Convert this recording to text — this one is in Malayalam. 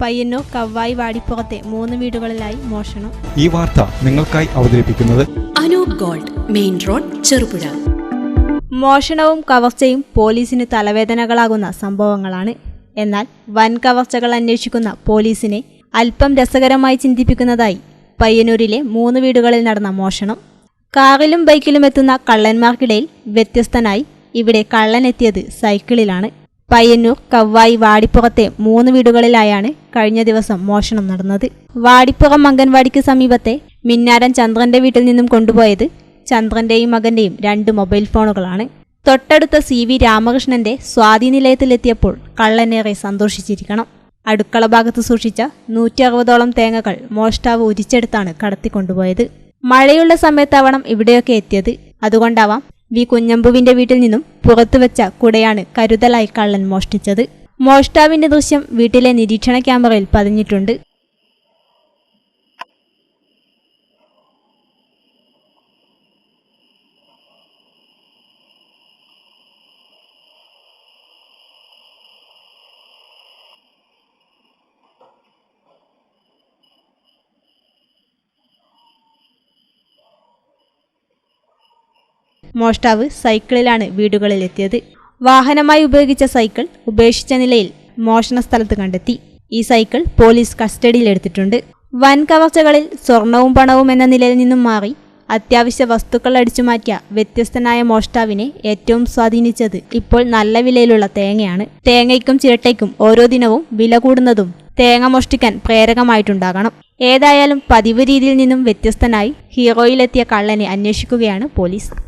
പയ്യന്നൂർ കവ്വായി വാടിപ്പുറത്തെ മൂന്ന് വീടുകളിലായി മോഷണം. ഈ വാർത്ത നിങ്ങൾക്കായി അവതരിപ്പിക്കുന്നത് Anoop gold main road Cherupuzha. മോഷണവും കവർച്ചയും പോലീസിന് തലവേദനകളാകുന്ന സംഭവങ്ങളാണ്. എന്നാൽ വൻ കവർച്ചകൾ അന്വേഷിക്കുന്ന പോലീസിനെ അല്പം രസകരമായി ചിന്തിപ്പിക്കുന്നതായി പയ്യന്നൂരിലെ മൂന്ന് വീടുകളിൽ നടന്ന മോഷണം. കാറിലും ബൈക്കിലും എത്തുന്ന കള്ളന്മാർക്കിടയിൽ വ്യത്യസ്തനായി ഇവിടെ കള്ളനെത്തിയത് സൈക്കിളിലാണ്. പയ്യന്നൂർ കവ്വായി വാടിപ്പുറത്തെ മൂന്ന് വീടുകളിലായാണ് കഴിഞ്ഞ ദിവസം മോഷണം നടന്നത്. വാടിപ്പുറം അംഗൻവാടിക്ക് സമീപത്തെ മിന്നാരൻ ചന്ദ്രന്റെ വീട്ടിൽ നിന്നും കൊണ്ടുപോയത് ചന്ദ്രന്റെയും മകന്റെയും രണ്ട് മൊബൈൽ ഫോണുകളാണ്. തൊട്ടടുത്ത സി വി രാമകൃഷ്ണന്റെ സ്വാതി നിലയത്തിലെത്തിയപ്പോൾ കള്ളനേറെ സന്തോഷിച്ചിരിക്കണം. അടുക്കള ഭാഗത്ത് സൂക്ഷിച്ച നൂറ്റി അറുപതോളം തേങ്ങകൾ മോഷ്ടാവ് ഉരിച്ചെടുത്താണ് കടത്തിക്കൊണ്ടുപോയത്. മഴയുള്ള സമയത്താവണം ഇവിടെയൊക്കെ എത്തിയത്. അതുകൊണ്ടാവാം വി കുഞ്ഞമ്പുവിന്റെ വീട്ടിൽ നിന്നും പുറത്തുവച്ച കുടയാണ് കരുതലായി കള്ളൻ മോഷ്ടിച്ചത്. മോഷ്ടാവിന്റെ ദൃശ്യം വീട്ടിലെ നിരീക്ഷണ ക്യാമറയിൽ പതിഞ്ഞിട്ടുണ്ട്. മോഷ്ടാവ് സൈക്കിളിലാണ് വീടുകളിലെത്തിയത്. വാഹനമായി ഉപയോഗിച്ച സൈക്കിൾ ഉപേക്ഷിച്ച നിലയിൽ മോഷണ സ്ഥലത്ത് കണ്ടെത്തി. ഈ സൈക്കിൾ പോലീസ് കസ്റ്റഡിയിലെടുത്തിട്ടുണ്ട്. വൻ കവർച്ചകളിൽ സ്വർണവും പണവും എന്ന നിലയിൽ നിന്നും മാറി അത്യാവശ്യ വസ്തുക്കൾ അടിച്ചുമാറ്റിയ വ്യത്യസ്തനായ മോഷ്ടാവിനെ ഏറ്റവും സ്വാധീനിച്ചത് ഇപ്പോൾ നല്ല വിലയിലുള്ള തേങ്ങയാണ്. തേങ്ങയ്ക്കും ചിരട്ടയ്ക്കും ഓരോ ദിനവും വില കൂടുന്നതും തേങ്ങ മോഷ്ടിക്കാൻ പ്രേരകമായിട്ടുണ്ടാകണം. ഏതായാലും പതിവ് രീതിയിൽ നിന്നും വ്യത്യസ്തനായി ഹീറോയിലെത്തിയ കള്ളനെ അന്വേഷിക്കുകയാണ് പോലീസ്.